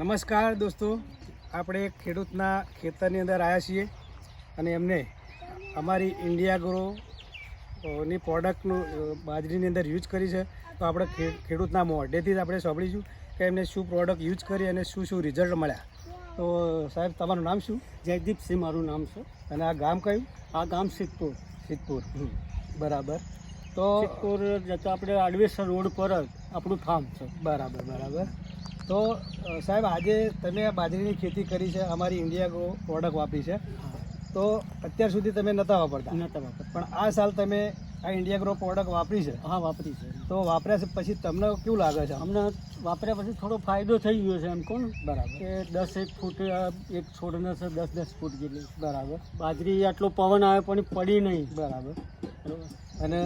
નમસ્કાર દોસ્તો આપણે ખેડૂતના ખેતરની અંદર આવ્યા છીએ અને એમને અમારી ઇન્ડિયા ગ્રો ની પ્રોડક્ટનું બાજરીની અંદર યુઝ કરી છે. તો આપણે ખેડૂતના મોઢેથી જ આપણે સાંભળીશું કે એમને શું પ્રોડક્ટ યુઝ કરી અને શું શું રિઝલ્ટ મળ્યા. તો સાહેબ તમારું નામ શું? જયદીપસિંહ મારું નામ છે. અને આ ગામ કયું? આ ગામ સિદ્ધપુર. સિદ્ધપુર. બરાબર. તો સિદ્ધપુર જતા આપણે આડવેસર રોડ પર જ આપણું ફાર્મ છે. બરાબર બરાબર. તો સાહેબ આજે તમે આ બાજરીની ખેતી કરી છે અમારી ઇન્ડિયા ગ્રો પ્રોડક્ટ વાપરી છે. તો અત્યાર સુધી તમે નહોતા વાપરતા? નતા વાપર પણ આ સાલ તમે આ ઇન્ડિયા ગ્રો પ્રોડક્ટ વાપરી છે? હા વાપરી છે. તો વાપર્યા છે પછી તમને કેવું લાગે છે? અમને વાપર્યા પછી થોડો ફાયદો થઈ ગયો છે એમ કોણ બરાબર. કે દસ એક ફૂટ એક છોડને છે દસ દસ ફૂટ જેટલી. બરાબર. બાજરી આટલો પવન આવે પણ પડી નહીં. બરોબર. અને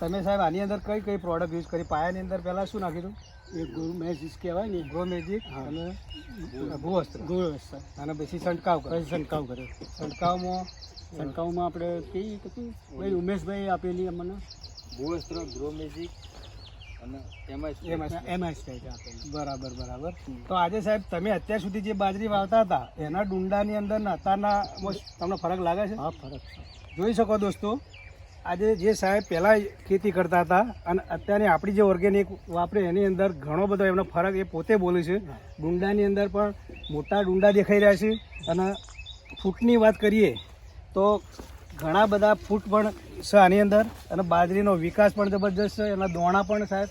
તમે સાહેબ આની અંદર કઈ કઈ પ્રોડક્ટ યુઝ કરી? પાયાની અંદર પહેલાં શું નાખ્યું હતું? એ ગુરુ મેજિક કહેવાય ને. ગ્રો મેજિક અને ભૂવસ્ત્ર. ગુળ વસ્તુ અને પછી છંટકાવ કર્યો. છંટકાવ કર્યો. છંટકાવમાં છંટકાવમાં આપણે કઈ કીધું ભાઈ ઉમેશભાઈ આપેલી અમને. ભૂવસ્ત્ર ગ્રો મેજિક અને એમાં એમાં એમઆઈ સ્ટાઈલ આપેલી. બરાબર બરાબર. તો આજે સાહેબ તમે અત્યાર સુધી જે બાજરી વાવતા હતા એના ડુંડાની અંદર ને અત્યારના તમને ફરક લાગે છે? હા ફરક જોઈ શકો દોસ્તો આજે જે સાહેબ પહેલાં ખેતી કરતા હતા અને અત્યારની આપણી જે ઓર્ગેનિક વાપરે એની અંદર ઘણો બધો એમનો ફરક એ પોતે બોલે છે. ડુંડાની અંદર પણ મોટા ડુંડા દેખાઈ રહ્યા છે અને ફૂટની વાત કરીએ તો ઘણા બધા ફૂટ પણ છે આની અંદર અને બાજરીનો વિકાસ પણ જબરજસ્ત છે એના દોણા પણ સાહેબ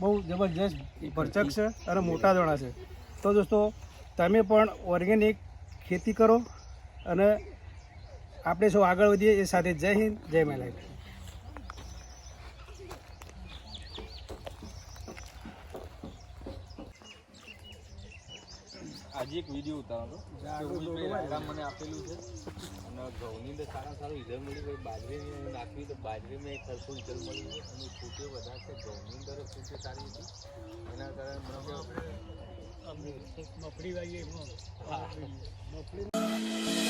બહુ જબરજસ્ત ભરચક છે અને મોટા દોણા છે. તો દોસ્તો, તમે પણ ઓર્ગેનિક ખેતી કરો અને આપણે સૌ આગળ વધીએ એ સાથે જય હિન્દ, જય મલાઈ આજે એક વીડિયો ઉતારો હતો મને આપેલું છે. અને ઘઉંની અંદર સારા સારું રિઝલ્ટ મળ્યું બાજરીની અંદર નાખવી તો બાજરીમાં એક સરખું રિઝલ્ટ મળ્યું અને ફૂટે વધારે છે. ઘઉંની અંદર ફૂટે સારી હતી એના કારણે મને મફળી વાગીએ મફળી.